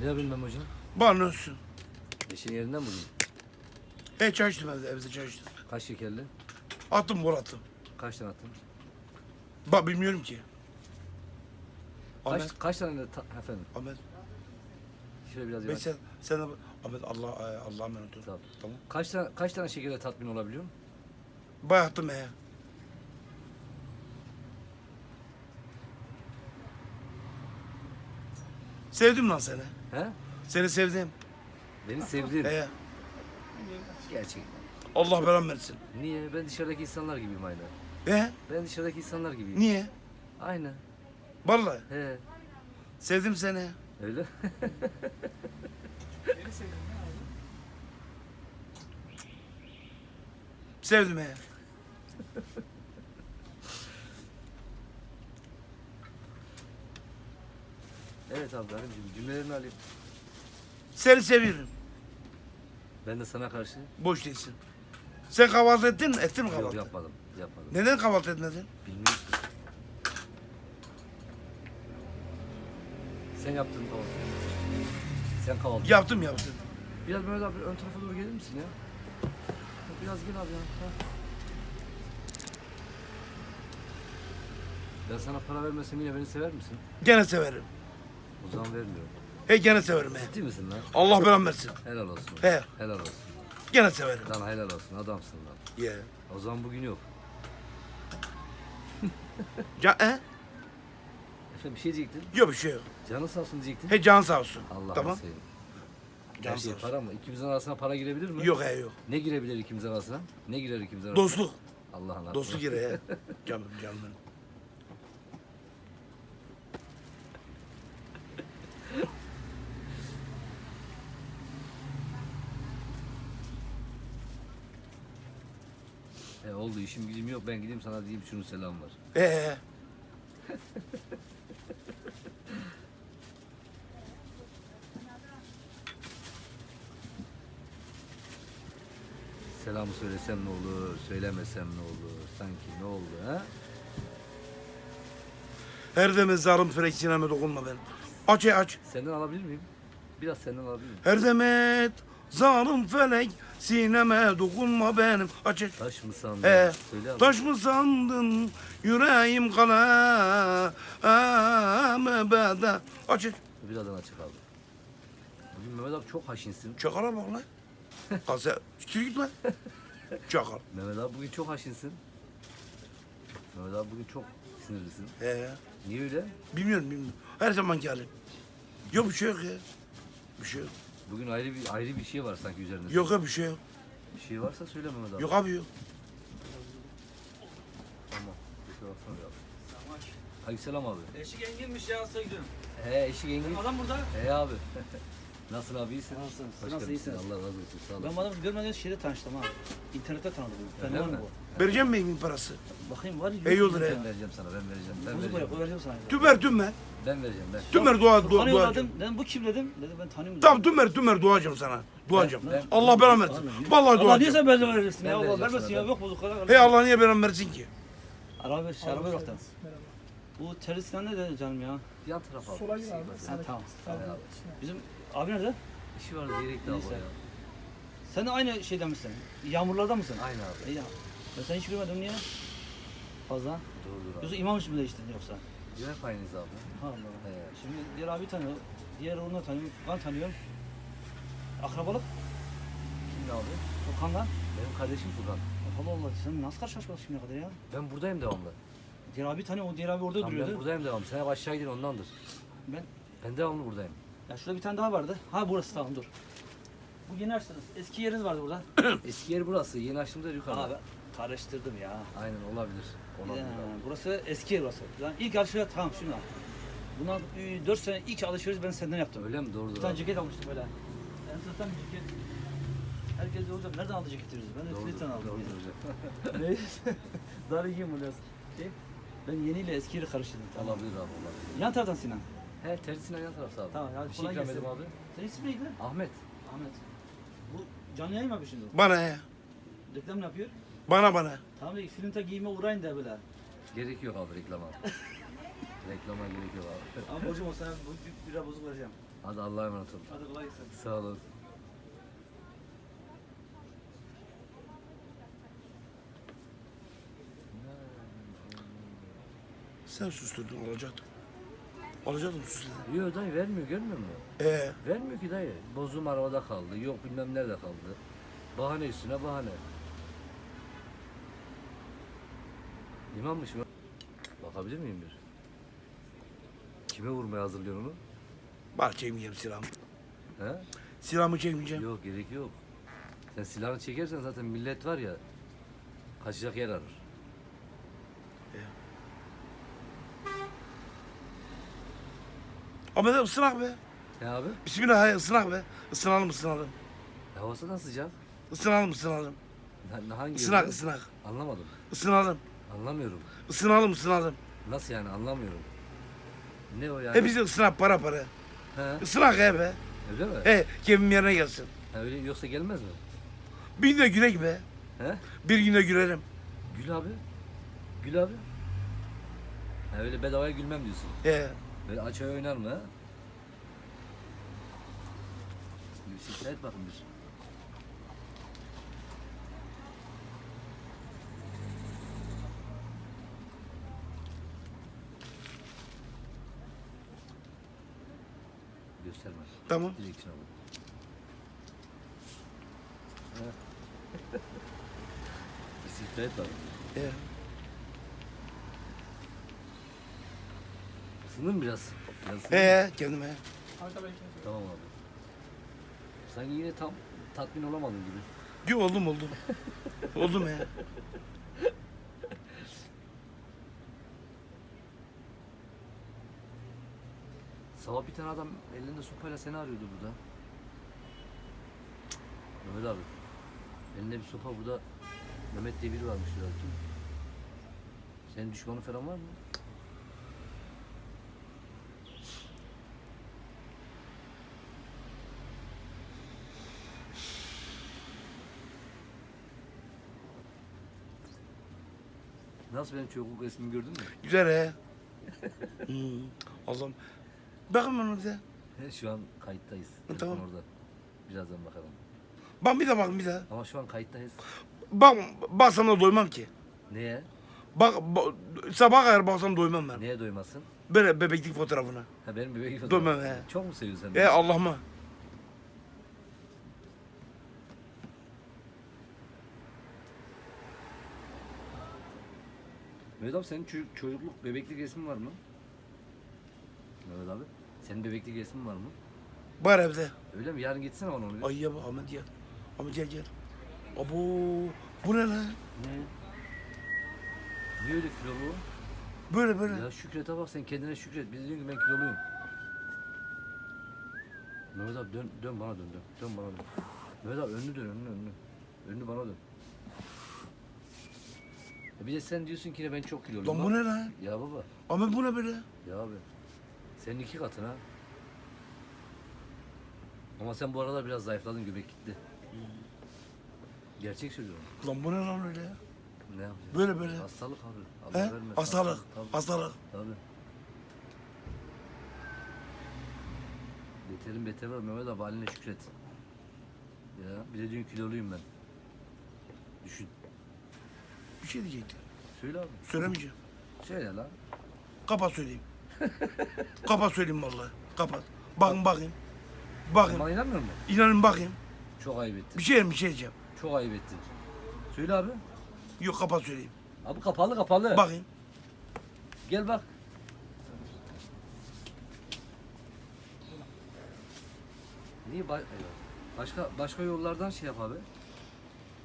Ne yapayım ben hocam? Bana olsun. Eşin yerinden bugün. He çay içtim evde, evde çay içtim. Kaç şekerli? Attım gol attım. Kaç tane attın? Bak bilmiyorum ki. Kaç, Ahmet, kaç tane ta- efendim? Ahmet. Şöyle biraz Ben yavaş. sen, sen de, Ahmet Allah, Allah'a emanet ol. Tamam. Tamam. Kaç tane kaç tane şekerle tatmin olabiliyorum? Bayağı attım he. Sevdim lan seni. He? Seni sevdim. Beni sevdin. He. Gerçekten. Allah belamı versin. Niye? Ben dışarıdaki insanlar gibiyim aynı. He? Ben dışarıdaki insanlar gibiyim. Niye? Aynı. Vallahi He. sevdim seni. Öyle. Sevdim he. evet abi benim cümlelerini alayım. Seni seviyorum. Ben de sana karşı Boş değilsin. Sen kahvaltı ettin mi? Ettin mi yok kahvaltı? yapmadım. Yapmadım. Neden kahvaltı etmedin? Bilmiyorum ki. Sen yaptın kahvaltı. Sen kahvaltı. Yaptım yaptım. Biraz Mehmet abi ön tarafa doğru gelir misin ya? Biraz gel abi ya. Ha. Ben sana para vermesem yine beni sever misin? Gene severim. O zaman vermiyorum. He gene severim he. Ciddi misin lan? Allah belamı versin. Helal olsun. He. Helal olsun. Gene severim. Lan helal olsun adamsın lan. Ye. O zaman bugün yok. Can, he? Efendim bir şey diyecektin. Yok bir şey yok. Canı sağ olsun diyecektin. He can sağ olsun. Allah'ını tamam. seveyim. Can Her sağ şey olsun. para mı? İkimizin arasına para girebilir mi? Yok he yok. Ne girebilir ikimizin arasına? Ne girer ikimizin arasına? Dostluk. Allah'ın aklına. Dostluk gire he. Canım canım benim. Oldu işim gücüm yok ben gideyim sana diyeyim şunun selam var. He. Selamı söylesem ne olur, söylemesem ne olur, sanki ne oldu ha? Her de mezarım frek sineme dokunma benim. Aç aç. Senden alabilir miyim? Biraz senden alabilir miyim? Her demet zarım felek sineme dokunma benim. Aç aç. Taş mı sandın? He. Söyle abi. Taş mı sandın yüreğim kana mebede. Aç aç. Birazdan açık abi. Bugün Mehmet abi çok haşinsin. Çakala bak lan. Kalse siktir git lan. Çakal. Mehmet abi bugün çok haşinsin. Mehmet abi bugün çok sinirlisin. He. Niye öyle? Bilmiyorum bilmiyorum. Her zamanki halim. Yok bir şey yok ya. Bir şey yok. Bugün ayrı bir ayrı bir şey var sanki üzerinde. Yok ya bir şey yok. Bir şey varsa söyle Mehmet abi. Yok abi yok. Tamam. Bir şey varsa abi. Aleykümselam abi. Eşik enginmiş ya gidiyorsun? He eşik engin. Adam burada. He abi. Nasılsın abi iyisin? Nasılsın? Hoş nasıl, geldin. iyisiniz? Allah razı olsun. Sağ Ben olasın. bu adamı görmeden şeyde tanıştım ha. İnternette tanıdım. Öyle Fenomen mi? bu. Vereceğim mi evin parası? Bakayım var İyi olur he. Ben vereceğim sana ben vereceğim. Ben Bozuk vereceğim. o vereceğim sana. Tümer tümer. Ben vereceğim ben. Tümer dua dua duacım. yolladım. Dedim bu kim dedim. Dedim ben tanıyorum. Tamam tümer tümer duacım sana. Duacım. Ben- Allah belamı versin. Vallahi Allah niye duacım. sen benden verirsin Ben ya? Allah vereceğim vermesin sana, ya. ben. Yok bozuk kadar. Hey Allah niye belamı versin ki? Araba ver. Şey, araba yok da. Bu teröristler ne dedi canım ya? Yan taraf abi. Sola gir abi. Tamam. Bizim abi nerede? İşi var Neyse. abla ya. Sen de aynı şeyden misin? Yağmurlarda mısın? Aynı abi. İyi ya. Ben seni hiç görmedim niye? Fazla. Doğrudur abi. Yoksa imam mı değiştirdin yoksa? Yok hep aynıyız abi. Allah Allah. He. Şimdi diğer abi tanıyor. Diğer onu tanıyorum. Furkan tanıyorum. Akrabalık. Kimdi abi? Furkan'la. Benim kardeşim Furkan. Allah Allah. Sen nasıl karşılaşmadın şimdiye kadar ya? Ben buradayım devamlı. Diğer abi tanıyor. O diğer abi orada Tamam, ben duruyordu. buradayım devamlı. Sen hep aşağı gidin ondandır. Ben Ben devamlı buradayım. Ya şurada bir tane daha vardı. Ha burası tamam dur. Bu yeni açtınız. Eski yeriniz vardı burada. Eski yer burası. Yeni açtığımda yukarıda. Abi karıştırdım ya. Aynen olabilir. Olabilir Ya, abi. burası eski yer burası. Yani ilk alışveriş tamam şunu al. Bundan 4 sene ilk alışveriş ben senden yaptım. Öyle mi? Doğrudur Bir tane abi. ceket almıştım böyle. Enteresan bir ceket. Herkes de hocam nereden aldı ceketi diyoruz. Ben de. Filip'ten aldım. Doğrudur hocam. Neyse. Dar giyim bunu Şey, ben yeniyle eskiyi karıştırdım. Olabilir abi olabilir. Yan taraftan Sinan. He tersinden yan tarafta abi. Tamam, hadi Bir şey kolay ikram gelsin. edeyim abi. Senin ismin neydi? Ahmet. Ahmet. Bu canlı yayın mı yapıyor şimdi? Bana he. Reklam ne yapıyor? Bana bana. Tamam da filmte giyime uğrayın da böyle. Gerek yok abi reklama. Reklama gerek yok abi. Ama borcum olsa bu bir lira bozuk vereceğim. Hadi Allah'a emanet olun. Hadi kolay gelsin. Sağ olun. Sen susturdun Alacaktım susturdun. Yok dayı vermiyor görmüyor musun? Ee, Vermiyor ki dayı. Bozum arabada kaldı. Yok bilmem nerede kaldı. Bahane üstüne bahane. İmammış mı? Bakabilir miyim bir? Kime vurmaya hazırlıyorsun onu? bak çekmeyeceğim silahımı. He? Silahımı çekmeyeceğim. Yok gerek yok. Sen silahını çekersen zaten millet var ya kaçacak yer arar. Ama de ısınak be. Ne abi? Bismillah hay ısınak be. Isınalım ısınalım. Havası da sıcak. Isınalım ısınalım. Ne- Hangi Isınak yönde? ısınak. Anlamadım. Isınalım. Anlamıyorum. Isınalım ısınalım. Nasıl yani anlamıyorum. Ne o yani? Hepsi ısınak para para. He, Isınak he be. öyle mi? He kemim yerine gelsin. Ha, öyle yoksa gelmez mi? Bir günde gülek be. He? Bir günde gülerim. Gül abi. Gül abi. Ha, öyle bedavaya gülmem diyorsun. He. Böyle aç ay oynar mı şikayet bakın bir. Gösterme. Tamam. Direkt içine bak. Ha. Bir şikayet bakın. He. Isındın mı biraz? Biraz ısındın? He kendime. Tamam abi. Sanki yine tam tatmin olamadın gibi. Yok oldum oldum. oldum he. Sabah bir tane adam elinde sopayla seni arıyordu burada. Mehmet abi. Elinde bir sopa burada Mehmet diye biri varmış. Kim? Senin düşmanın falan var mı? Nasıl benim çocukluk resmimi gördün mü? Güzel he. hmm. Allah'ım. Bakın ben orada. Şu an kayıttayız. Tamam. Orada. Birazdan bakalım. Bak bir de bak bir de. Ama şu an kayıttayız. Bak baksam da doymam ki. Neye? Bak, bak sabah kadar baksam doymam ben. Neye doymasın? Böyle bebeklik fotoğrafına. Ha benim fotoğrafı. Doymam he. Çok mu seviyorsun sen? E beni? Allah'ıma. Mehmet abi senin çocuk, çocukluk bebeklik resmin var mı? Mehmet abi. Senin bebeklik resmin var mı? Var evde. Öyle mi? Yarın gitsene bana onu. bir. Ay ya bak Ahmet gel. Ahmet gel gel. Abo bu ne lan? Ne? Niye öyle kilo bu? Böyle böyle. Ya Şükret'e bak sen kendine şükret. Biz diyorsun ki ben kiloluyum. Mehmet abi dön, dön bana dön dön. Dön bana dön. Mehmet abi önünü dön önünü önünü. Önünü bana dön. E bir de sen diyorsun ki ben çok kiloluyum. Lan bu ne lan? Ya baba. Ahmet bu ne böyle? Ya abi. Senin iki katın ha. Ama sen bu arada biraz zayıfladın göbek gitti. Gerçek söylüyorum. Lan bu ne lan öyle? Ne yapacağız? Böyle böyle. Hastalık abi. Allah He? vermesin. Hastalık. Tabii. Hastalık. Tabii. Beterin beteri var Mehmet abi haline şükret. Ya bir de dün kiloluyum ben. Düşün. Bir şey diyecektim. Söyle abi. Söylemeyeceğim. Söyle lan. Kapat söyleyeyim. Kapat söyleyeyim vallahi. Kapat. Bakın bakayım. Bakın. bana inanmıyor musun? İnanın bakayım. Çok ayıp ettin. Bir şey bir şey diyeceğim. Çok ayıp ettin. Söyle abi. Yok kapat söyleyeyim. Abi kapalı kapalı. Bakayım. Gel bak. Niye ba- başka başka yollardan şey yap abi?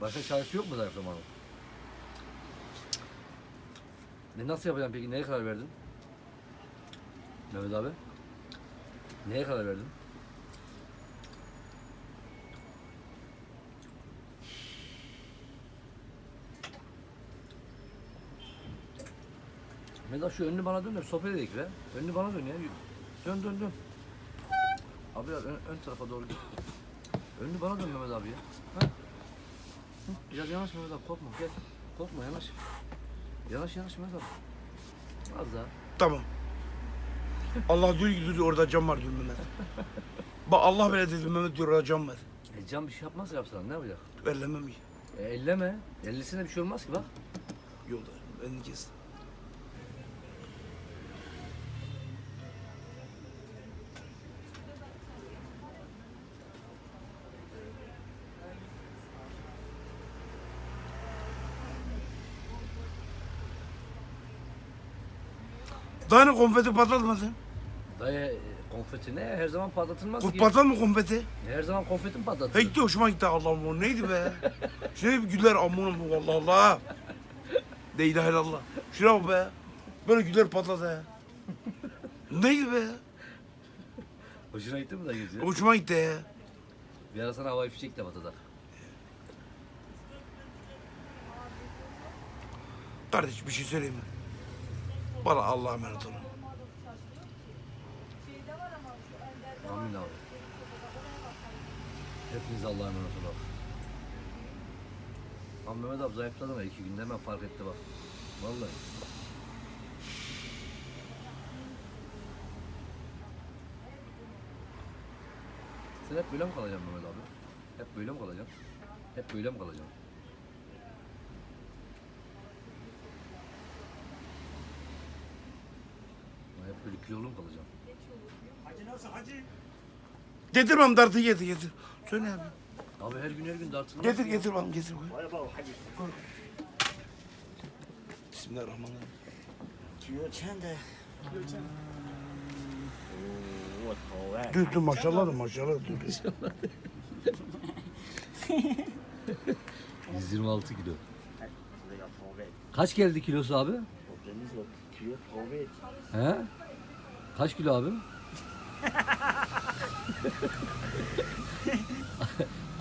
Başka çaresi yok mu zayıflamanın? Ne nasıl yapacaksın peki? Neye karar verdin? Mehmet abi? Neye karar verdin? Mehmet abi şu önünü bana dön de sohbet edelim be. Önünü bana dön ya. Dön dön dön. Abi biraz ön, ön tarafa doğru git. Önünü bana dön Mehmet abi ya. Ha? Biraz yanaş Mehmet abi korkma gel. Korkma yanaş. Yanaş yanaş Mehmet abi. Az daha. Tamam. Allah ki diyor, orada cam var diyor Mehmet. Bak Allah bile dedi Mehmet diyor orada cam var. E can bir şey yapmaz yapsan ne yapacak? Ellemem iyi. E, elleme. Ellisine bir şey olmaz ki bak. Yolda. Elini kes. Ne konfeti patlatmadın? Dayı e, konfeti ne? Her zaman patlatılmaz ki. Patlat mı konfeti? Her zaman konfeti mi patlatılır? Hey gitti hoşuma gitti Allah'ım o neydi be? Şuraya bir güller aman bu Allah Allah. De ilahe illallah. Şuraya bak be. Böyle güller patladı ya. neydi be? Hoşuna gitti mi dayı? Hoşuma gitti ya. Bir ara sana havai fişek de patladı. Kardeş bir şey söyleyeyim mi? Bana Allah'a emanet olun. Amin abi. Hepiniz Allah'a emanet olun. Ama Mehmet abi zayıfladı mı? İki günde hemen fark etti bak. Vallahi. Sen hep böyle mi kalacaksın Mehmet abi? Hep böyle mi kalacaksın? Hep böyle mi kalacaksın? Böyle kilolu mu kalacaksın? Getir bana dartı getir getir. Söyle abi. Abi her gün her gün dartılmaz. Getir getir bana getir. Bismillahirrahmanirrahim. kilo çende. Oo, tavuk. Dur dur maşallah da maşallah dur. 126 kilo. Buraya. Kaç geldi kilosu abi? Deniz yok. He? Kaç kilo abi?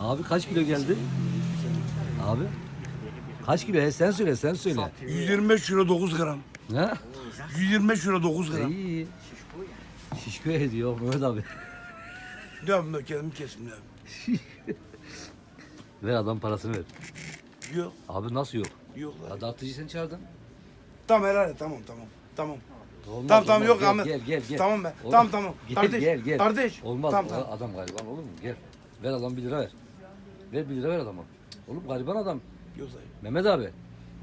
abi kaç kilo geldi? Abi? Kaç kilo? He, sen söyle, sen söyle. 125 euro 9 gram. He? 125 euro 9 gram. İyi. Şişko ya. Ediyor Mehmet abi. Devam da kendimi kesim ya. Ver adam parasını ver. Yok Abi nasıl yok? yok lan. Ya dağıtıcıyı sen çağırdın. Tamam helal et tamam tamam. Tamam. Olmaz, Tamam tamam olmaz. yok gel, Ahmet. Gel gel gel. Tamam be. Oğlum, Tamam tamam. Gel Kardeş. gel gel. Kardeş. Olmaz. Tamam o tamam. Adam gariban olur mu? Gel. Ver adam bir lira ver. Ver bir lira ver adama. Oğlum gariban adam. Yok dayı. Mehmet abi.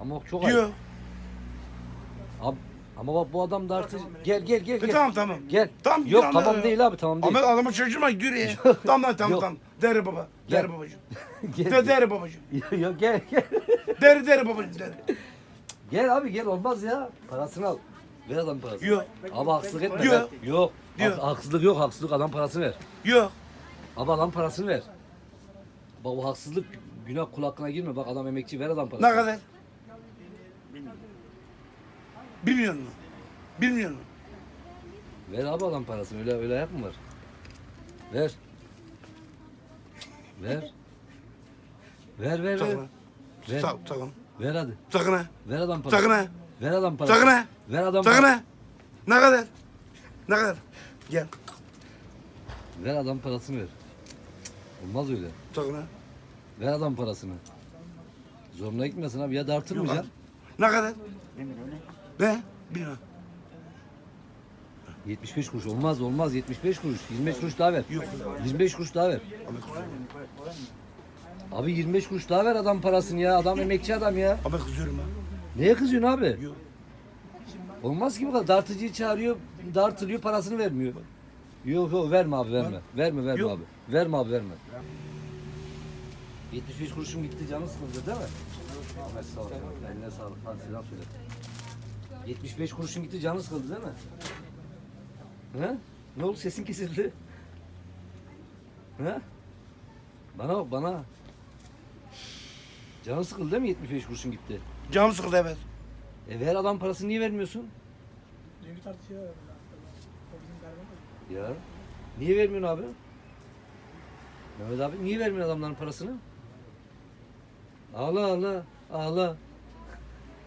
Ama bak çok ayıp. Yok. Abi, ama bak bu adam da artık gel gel gel E, gel. tamam tamam. Gel. Tamam, Yok bir tamam anda- değil abi tamam değil. Ahmet adamı şaşırma yürü ya. tamam lan tamam Yok. tamam. Deri baba. Gel. Deri babacığım. gel. De, deri babacığım. Yok gel gel. Deri deri babacığım deri. Gel abi gel olmaz ya. Parasını al. Ver adam parasını. Yok. Abi haksızlık etme. Yok. ver. Yok. Yok. Hak- haksızlık yok haksızlık adam parasını ver. Yok. Abi adam parasını ver. Bak bu haksızlık günah kul hakkına girme. Bak adam emekçi ver adam parasını. Ne kadar? Bir milyon mu? Bir milyon mu? Ver abi adam parasını. Öyle öyle yap mı var? Ver. Ver. Ver ver ver. Ha. Ver. Sakın. Ver hadi. Sakın ha. Ver adam parasını. Sakın ha. Ver adam parasını. Sakın ha. Ver adam Sakın parasını. ha. Ne kadar? Ne kadar? Gel. Ver adam parasını ver. Olmaz öyle. Sakın ha. Ver adam parasını. Zoruna gitmesin abi ya da artırmayacaksın. abi. Ne kadar? Ne? Bir milyon. 75 kuruş olmaz olmaz 75 kuruş 25 kuruş daha ver. Yok. 25 kuruş daha ver. Ahmet kızıyorum. Abi 25 kuruş daha ver adam parasını ya. Adam emekçi adam ya. Ahmet kızıyorum ha. Neye kızıyorsun abi? Yok. Olmaz ki bu kadar. Dartıcıyı çağırıyor, dartılıyor parasını vermiyor. Yok yok verme abi verme. Verme verme Yok. abi. Verme abi verme. 75 kuruşum gitti canın sıkıldı değil mi? Ahmet sağ ol. Eline sağlık. Hadi selam söyle. 75 kuruşun gitti canın sıkıldı değil mi? He? Ne oldu sesin kesildi? He? Bana bak bana. Canın sıkıldı değil mi 75 kuruşun gitti? Canım sıkıldı evet. E ver adam parasını niye vermiyorsun? Dünkü tartışıyor. O bizim galiba. Ya. Niye vermiyorsun abi? Mehmet abi niye vermiyorsun adamların parasını? Ağla ağla ağla.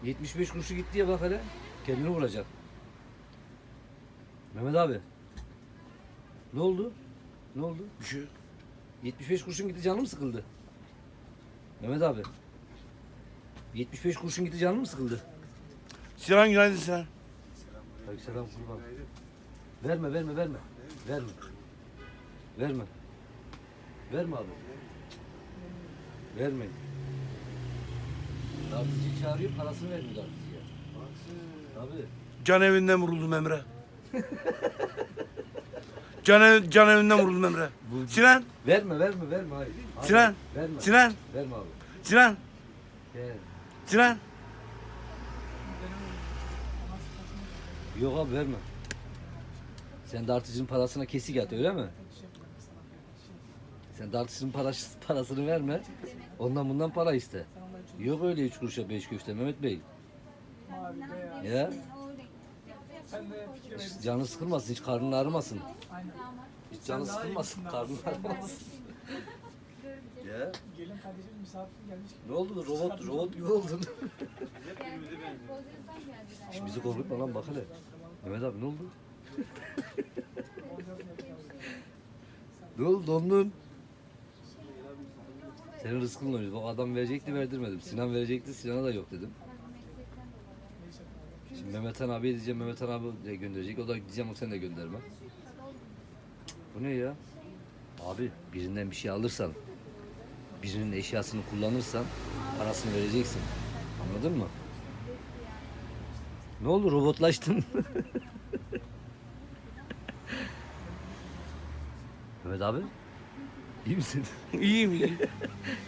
75 kuruşu gitti ya bak hele. Kendini vuracak. Mehmet abi. Ne oldu? Ne oldu? Bir şey yok. 75 kuruşun gitti canım sıkıldı. Mehmet abi. 75 kuruşun gitti canım mı sıkıldı? Sinan günaydın Sinan. Aleykümselam kurban. Verme verme verme. Verme. Verme. Verme abi. Vermeyin. Dartıcı çağırıyor parasını vermiyor dartıcıya. Abi. Can evinden vuruldum Emre. Can, ev, can evinden vuruldum Emre. Bu- Sinan, Verme verme verme hayır. Abi, Sinan, Verme. Sinan, Verme abi. Sinan, Gel. Sinan. Yok abi verme. Sen dartıcının parasına kesik at öyle mi? Sen dartıcının parası, parasını verme. Ondan bundan para iste. Yok öyle üç kuruşa beş köfte Mehmet Bey. Ya hiç canı sıkılmasın, hiç karnın ağrımasın. Hiç canı sıkılmasın, karnın ağrımasın. Kardeşim misafir gelmiş. ne oldu robot robot gibi oldun. Şimdi bizi korkutma lan bak hele. Mehmet abi ne oldu? ne oldu dondun? Senin rızkınla oynuyoruz. O adam verecekti verdirmedim. Sinan verecekti Sinan'a da yok dedim. Şimdi Mehmethan abi diyeceğim Mehmethan abi de gönderecek. O da diyeceğim o sen de gönderme. Bu ne ya? Abi birinden bir şey alırsan birinin eşyasını kullanırsan parasını vereceksin. Anladın mı? Ne oldu robotlaştın? Mehmet abi iyi misin? İyiyim, iyiyim.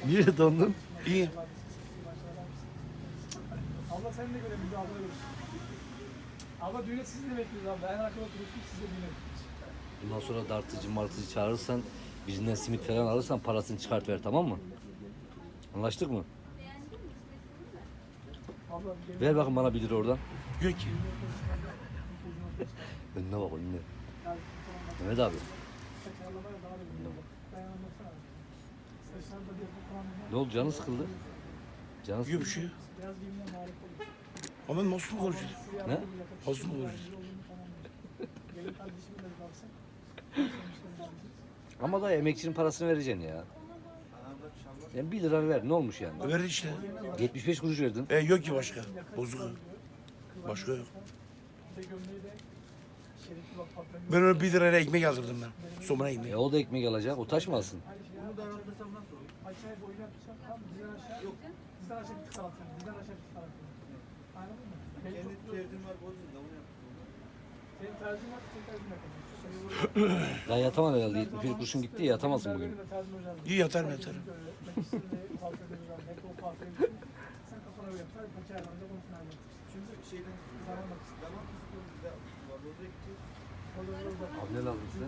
Niye dondun? İyiyim. Abla sen de görelim. Bir abla görelim. Abla düğüne sizi de bekliyoruz abla. En arkada oturuyorsun siz de düğüne. Bundan sonra dartıcı martıcı çağırırsan birinden simit falan alırsan parasını çıkart ver tamam mı? Anlaştık mı? Ver bakın bana 1 lira oradan. Diyor ki, Önüne bak önüne. Mehmet abi bir ne oldu canı sıkıldı? Canı bir sıkıldı. şey. Giyimden harika olur. Ama ben nasıl mı konuşuyorum? Ne? Nasıl mı Ama da emekçinin parasını vereceksin ya. Yani 1 lira ver ne olmuş yani? Ver işte. 75 kuruş verdin. E yok ki başka. Bozuk. Başka yok. Ben öyle bir lirayla ekmek aldırdım ben. Somuna ekmek. E o da ekmek alacak o taş mı alsın? Kendi var. Senin terzin var, senin terzin yok. Ya yatamam herhalde 71 kuruşun gitti ya yatamazsın bugün. İyi yatarım yatarım. Abi ne lazım size?